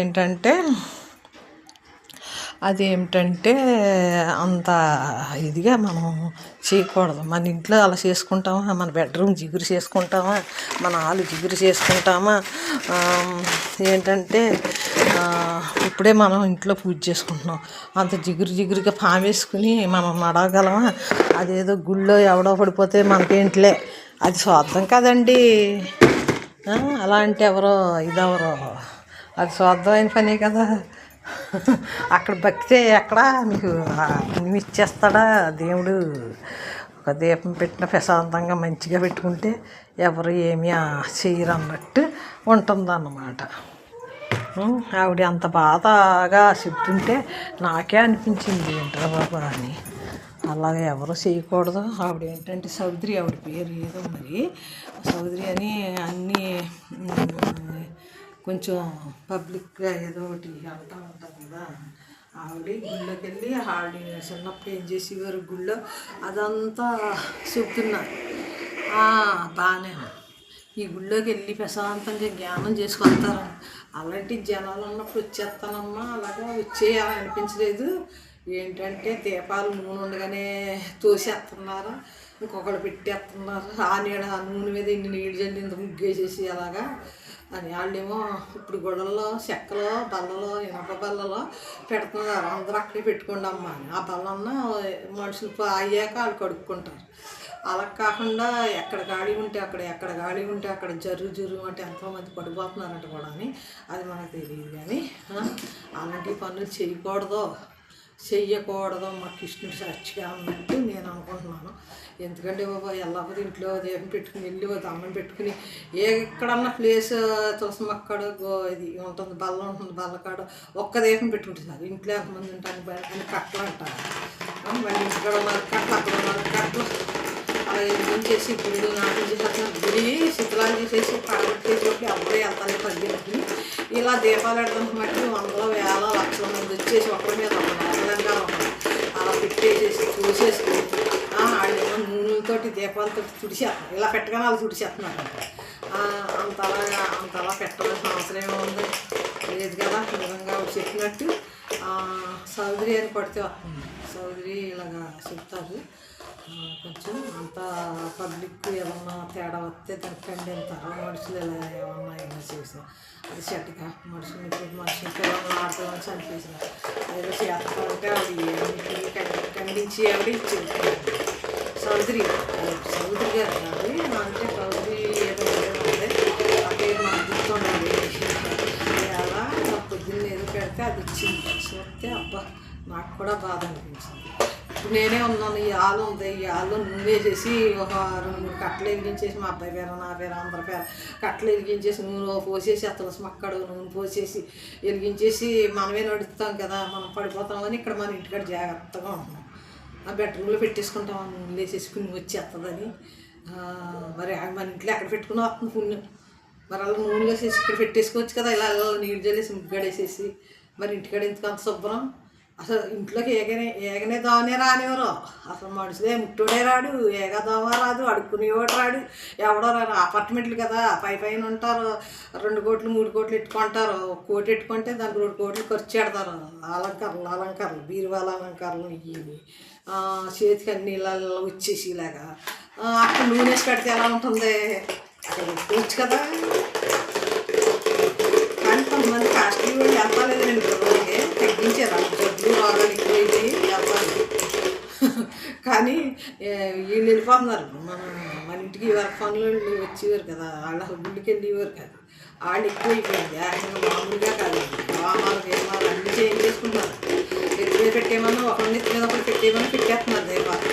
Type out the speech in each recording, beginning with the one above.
ఏంటంటే అదేమిటంటే అంత ఇదిగా మనం చేయకూడదు. మన ఇంట్లో అలా చేసుకుంటామా? మన బెడ్రూమ్ జిగురు చేసుకుంటామా? మన ఆలు జిగురు చేసుకుంటామా? ఏంటంటే ఇప్పుడే మనం ఇంట్లో పూజ చేసుకుంటున్నాం. అంత జిగురు జిగురుగా పామేసుకుని మనం నడవగలమా? అదేదో గుళ్ళో ఎవడో పడిపోతే మనకేంట్లే? అది స్వార్థం కదండి. అలాంటి ఎవరో ఇదెవరో అది స్వార్థమైన పనే కదా. అక్కడ భక్తే ఎక్కడ మీకు ఆ ఇచ్చేస్తాడా దేవుడు? ఒక దీపం పెట్టిన ప్రశాంతంగా మంచిగా పెట్టుకుంటే ఎవరు ఏమీ చేయరు అన్నట్టు ఉంటుందన్నమాట. ఆవిడ అంత బాధగా చెప్తుంటే నాకే అనిపించింది ఏంట్రా బాబు అని. అలాగే ఎవరు చేయకూడదు. ఆవిడ ఏంటంటే సౌదరి ఆవిడ పేరు ఏదో మరి. సౌదరి అని అన్నీ కొంచెం పబ్లిక్గా ఏదో ఒకటి వెళ్తూ ఉంటుంది కదా ఆవిడ గుళ్ళోకి వెళ్ళి ఆవిడ చిన్నప్పుడు ఏం చేసేవారు గుళ్ళో? అదంతా చెప్తున్నారు బాగానే ఈ గుళ్ళోకి వెళ్ళి ప్రశాంతంగా జ్ఞానం చేసుకొస్తారు. అలాంటి జనాలు ఉన్నప్పుడు వచ్చేస్తానమ్మా అలాగా వచ్చేయాలని అనిపించలేదు ఏంటంటే దీపాలు నూనె ఉండగానే తోసేస్తున్నారు ఇంకొకళ్ళు పెట్టేస్తున్నారు. ఆ నీడ ఆ నూనె మీద ఇన్ని నీళ్ళు చల్లి ఇంత ముగ్గేసేసి అలాగా అని వాళ్ళేమో ఇప్పుడు గుడల్లో చెక్కలో బల్లలో ఇనప బల్లలో పెడుతున్నారు. అందరూ అక్కడే పెట్టుకోండి అమ్మ అని. ఆ బల్లన్న మనుషులు అయ్యాక వాళ్ళు కడుక్కుంటారు. అలా కాకుండా ఎక్కడ గాలి ఉంటే అక్కడ ఎక్కడ గాలి ఉంటే అక్కడ జరుగు జరుగు అంటే ఎంతోమంది పడిపోతున్నారంట కూడా అని అది మనకు తెలియదు కానీ అలాంటి పనులు చేయకూడదు. చెయ్యకూడదు. మా కృష్ణుడు సచ్చిగా ఉన్నట్టు నేను అనుకుంటున్నాను. ఎందుకంటే బాబా ఎల్లకపోతే ఇంట్లో దీపం పెట్టుకుని వెళ్ళి ఓ దండం పెట్టుకుని ఏ ఎక్కడన్నా ప్లేస్ తులసమక్కడ గో ఇది ఉంటుంది బల్ల ఉంటుంది బల్లకాడ ఒక్క దీపం పెట్టుకుంటుంది సార్ ఇంట్లో ఎంతమంది ఉంటాను బయట అని కట్టలు అంటారు. మళ్ళీ ఇంటికాడ ఉన్నారు కట్టలు అక్కడ ఉన్నారు కట్టలు. అలా ఏం చేసి గుడి నాటం చేసేస్తున్నారు గుడి శిథిలాలు చేసేసి పడగొట్టేసి అప్పుడే వెళ్తాను పరిగెత్తుకుని ఇలా దీపాలు పెడతాం మట్టి వందల వేల దీపాలతో తుడిచేస్తున్నారు. ఇలా పెట్టగానే వాళ్ళు తుడిచేస్తున్నారు. అంత అంతలా పెట్టవలసిన అవసరం ఏముంది లేదు కదా నిజంగా చెప్పినట్టు. సౌదరి అని పడితే వస్తుంది సౌదరి ఇలాగా చెప్తారు. కొంచెం అంత పబ్లిక్ ఏమన్నా తేడా వస్తే దానికి ఖండిస్తారు మనుషులు ఇలా ఏమన్నా ఏమైనా చేసిన. అది చెట్టుగా మనుషులు మనుషులు పిల్లలు ఆడపిల్లలు చనిపేసిన ఏదో చేస్తా ఉంటే ఆవిడ ఏమిటి ఖండించి ఆవిడ చెబుతున్నారు సౌదరి. చౌదరి గారు కాదు అంటే చౌదరి ఏదో నాకు గుర్తుండాలి అలా పొద్దున్న ఏదో పెడితే అది ఇచ్చింది చూస్తే అబ్బా నాకు కూడా బాధ అనిపించింది ఇప్పుడు నేనే ఉన్నాను ఈ ఆలు ఉంది ఈ ఆలు నువ్వే వేసేసి ఒక రెండు మూడు కట్టలు ఎరిగించేసి మా అబ్బాయి పేరు నా పేరు అందరి పేరు కట్టలు ఎరిగించేసి నూనె పోసేసి తులసి మక్కడు నూనె పోసేసి వెలిగించేసి మనమే నడుస్తాం కదా మనం పడిపోతామని ఇక్కడ మన ఇంటికాడ జాగ్రత్తగా ఉన్నాం. ఆ బెడ్రూమ్లో పెట్టేసుకుంటాం లేచేసి పుణ్యం వచ్చేస్తుందని మరి మన ఇంట్లో ఎక్కడ పెట్టుకుని వస్తుంది పుణ్యం మరి అలా నూనె వేసేసి ఇక్కడ పెట్టేసుకోవచ్చు కదా ఇలా ఇలా నీళ్ళు జల్లేసి ముగ్గడేసేసి మరి ఇంటికాడ ఎందుకు అంత శుభ్రం? అసలు ఇంట్లోకి ఏగనే ఏగనే దోమనే రానివ్వరు. అసలు మనుషులే ముట్టుడే రాడు ఏగ దోమ రాదు అడుక్కునేవాడు రాడు. ఎవడో రాడు. అపార్ట్మెంట్లు కదా పై పైన ఉంటారు. రెండు కోట్లు మూడు కోట్లు ఎట్టుకుంటారు ఒక కోటి ఎట్టుకుంటే దానికి రెండు కోట్లు ఖర్చు పెడతారు. అలంకరణలు అలంకరణలు బీరువాల అలంకరణలు ఇవి చేతికి అన్ని ఇలా వచ్చేసి ఇలాగా అక్కడ నూనె పెడితే ఎలా ఉంటుంది? అక్కడ పెట్టుకోవచ్చు కదా. కానీ కొంతమంది కాస్ట్లీ కూడా వెళ్తాలేదు తగ్గించారు. జబ్బులు రోగాలు ఎక్కువైపోయి వెళ్తారు కానీ వీళ్ళు వెళ్ళిపోతున్నారు. మన మన ఇంటికి వర్క్ పనులు వచ్చేవారు కదా వాళ్ళ గుళ్ళకి వెళ్ళేవారు కాదు. వాళ్ళు ఎక్కువైపోయింది ఏకంగా మామూలుగా కాదు. వామాలు వేమాలు అన్నీ చేంజ్ చేసుకుంటున్నారు. ఎత్తుమే పెట్టేమన్నా ఒకరి నెత్తి మీద ఒకటి పెట్టేమన్నా పెట్టేస్తున్నారు. దీపాలు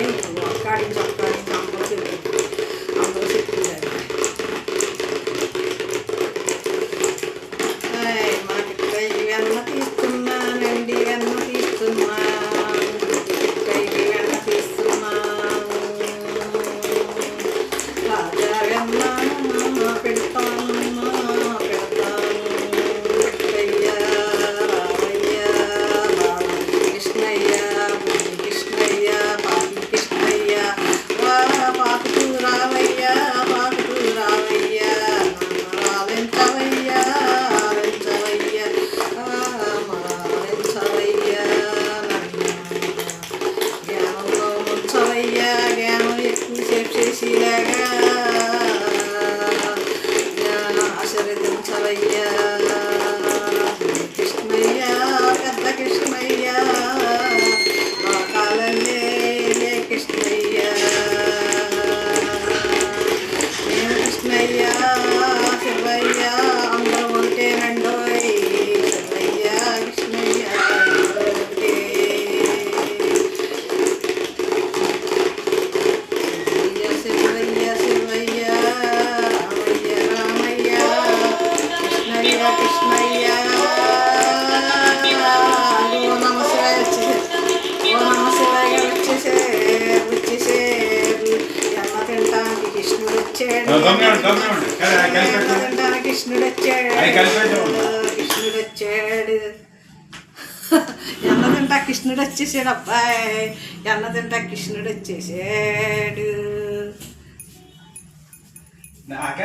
Thank you. కృష్ణుడు వచ్చాడు. కృష్ణుడు వచ్చాడు. ఎన్నదంటా కృష్ణుడు వచ్చేసాడు అబ్బాయి. ఎన్నదంటా కృష్ణుడు వచ్చేసాడు. నాకే